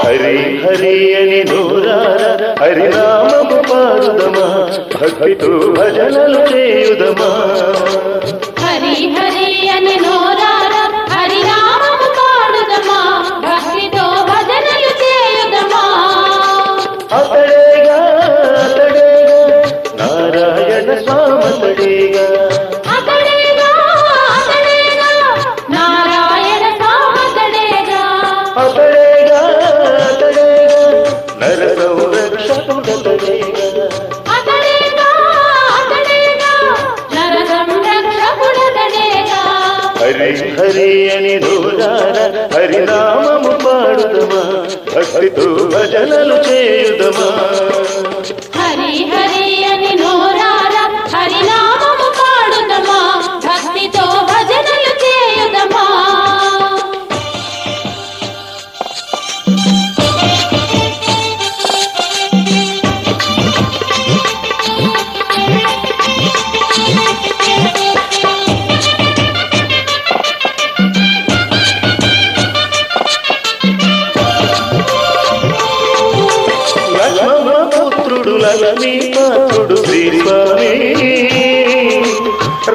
హరి హరి అని దూర హరిరామ భక్తితో భజనలు చేయుదమా? హరి హరి హరి అని దూరాన హరినామము పాడుదమా? భక్తితో భజనలు చేయుదమా? హరి హరి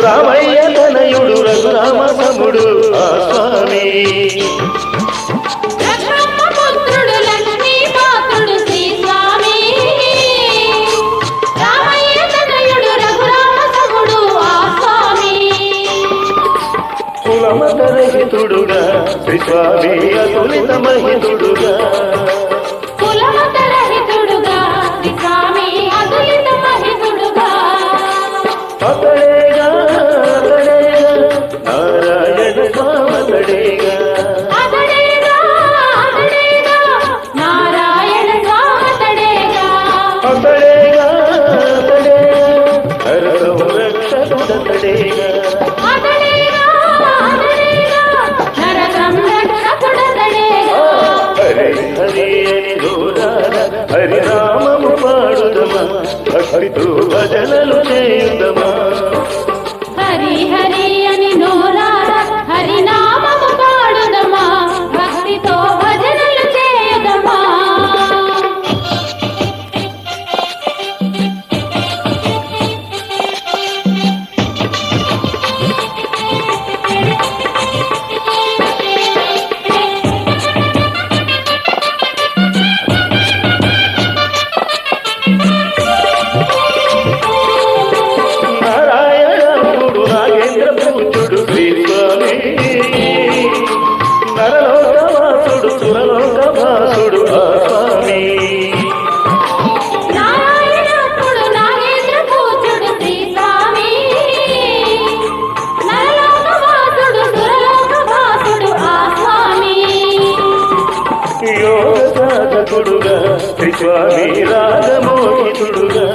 రఘురామయ్య తనయుడు రఘురామ సముడు ఆ స్వామి. కులమత రహితుడుగా శ్రీ స్వామి అతులిత మహితుడుగా. हरिना నాయకుడుగా రాగమోహితుడుగా